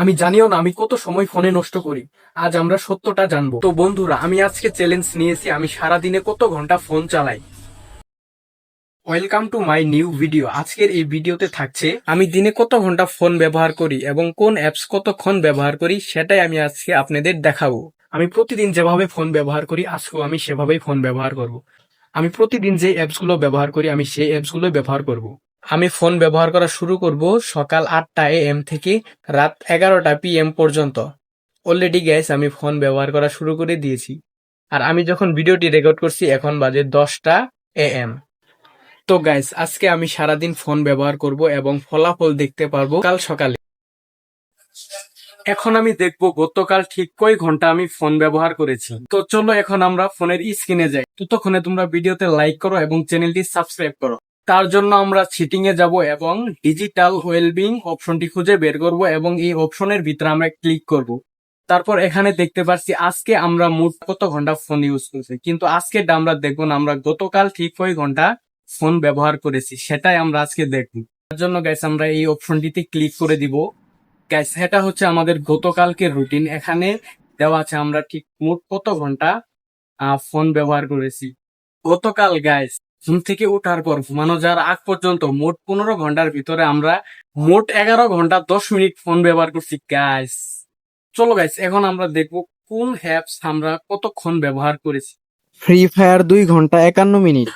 আমি জানিও না, আমি কত সময় ফোনে নষ্ট করি। আজ আমরা সত্যটা জানব। তো বন্ধুরা, আমি আজকে চ্যালেঞ্জ নিয়েছি, আমি সারা দিনে কত ঘণ্টা ফোন চালাই। Welcome to my new video আজকের এই ভিডিওতে থাকছে, আমি দিনে কত ঘণ্টা ফোন ব্যবহার করি এবং কোন অ্যাপস কতক্ষণ ব্যবহার করি, সেটাই আমি আজকে আপনাদের দেখাবো। আমি প্রতিদিন যেভাবে ফোন ব্যবহার করি, আজকেও আমি সেভাবেই ফোন ব্যবহার করব। আমি প্রতিদিন যে অ্যাপসগুলো ব্যবহার করি, আমি সেই অ্যাপসগুলো ব্যবহার করব। আমি ফোন ব্যবহার করা শুরু করব সকাল আটটা এম থেকে রাত এগারোটা পিএম পর্যন্ত। অলরেডি গ্যাস আমি ফোন ব্যবহার করা শুরু করে দিয়েছি। আর আমি যখন ভিডিওটি রেকর্ড করছি, এখন বাজে দশটা এএম। তো গাইস আজকে আমি সারাদিন ফোন ব্যবহার করব এবং ফলাফল দেখতে পারব কাল সকালে। এখন আমি দেখব গতকাল ঠিক কয় ঘণ্টা আমি ফোন ব্যবহার করেছি। তো, চলো এখন আমরা ফোনের স্ক্রিনে যাই। ততক্ষণে তোমরা ভিডিওতে লাইক করো এবং চ্যানেলটি সাবস্ক্রাইব করো। তার জন্য আমরা সিটিং এ যাব এবং ডিজিটাল ওয়েলবিং অপশনটি খুঁজে বের করব এবং এই অপশনের ভিতরে আমরা ক্লিক করব। তারপর এখানে দেখতে পাচ্ছি আজকে আমরা মোট কত ঘণ্টা ফোন ইউজ করছি। কিন্তু আজকে আমরা দেখব না, আমরা গতকাল ঠিক কয় ঘণ্টা ফোন ব্যবহার করেছি, সেটাই আমরা আজকে দেখব। তার জন্য গাইস আমরা এই অপশনটিতে ক্লিক করে দিব। গাইস এটা হচ্ছে আমাদের গতকালকের রুটিন এখানে দেওয়া আছে আমরা ঠিক মোট কত ঘণ্টা ফোন ব্যবহার করেছি। গতকাল গাইস ঘুম থেকে ওঠার পর ঘুমানো যাওয়ার আগ পর্যন্ত মোট পনেরো ঘণ্টার ভিতরে আমরা মোট এগারো ঘণ্টা দশ মিনিট ফোন ব্যবহার করছি গাইস চলো গাইস এখন আমরা দেখব কোন অ্যাপস আমরা কতক্ষণ ব্যবহার করেছি। ফ্রি ফায়ার দুই ঘণ্টা একান্ন মিনিট।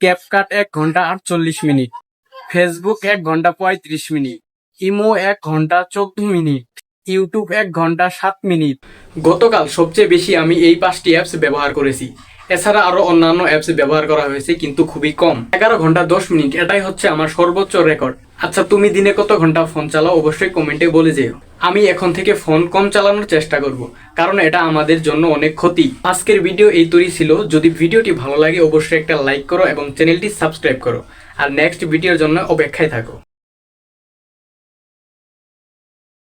ক্যাপকাট এক ঘণ্টা আটচল্লিশ মিনিট। ফেসবুক এক ঘণ্টা পঁয়ত্রিশ মিনিট। ইমো এক ঘণ্টা চোদ্দ মিনিট। ইউটিউব এক ঘণ্টা সাত মিনিট। গতকাল সবচেয়ে বেশি আমি এই পাঁচটি অ্যাপস ব্যবহার করেছি। এছাড়া আরও অন্যান্য অ্যাপস ব্যবহার করা হয়েছে, কিন্তু খুবই কম। এগারো ঘণ্টা দশ মিনিট, এটাই হচ্ছে আমার সর্বোচ্চ রেকর্ড আচ্ছা তুমি দিনে কত ঘণ্টা ফোন চালাও? অবশ্যই কমেন্টে বলে যেও। আমি এখন থেকে ফোন কম চালানোর চেষ্টা করব, কারণ এটা আমাদের জন্য অনেক ক্ষতি। আজকের ভিডিও এই তৈরি ছিল। যদি ভিডিওটি ভালো লাগে, অবশ্যই একটা লাইক করো এবং চ্যানেলটি সাবস্ক্রাইব করো। আর নেক্সট ভিডিওর জন্য অপেক্ষায় থাকো।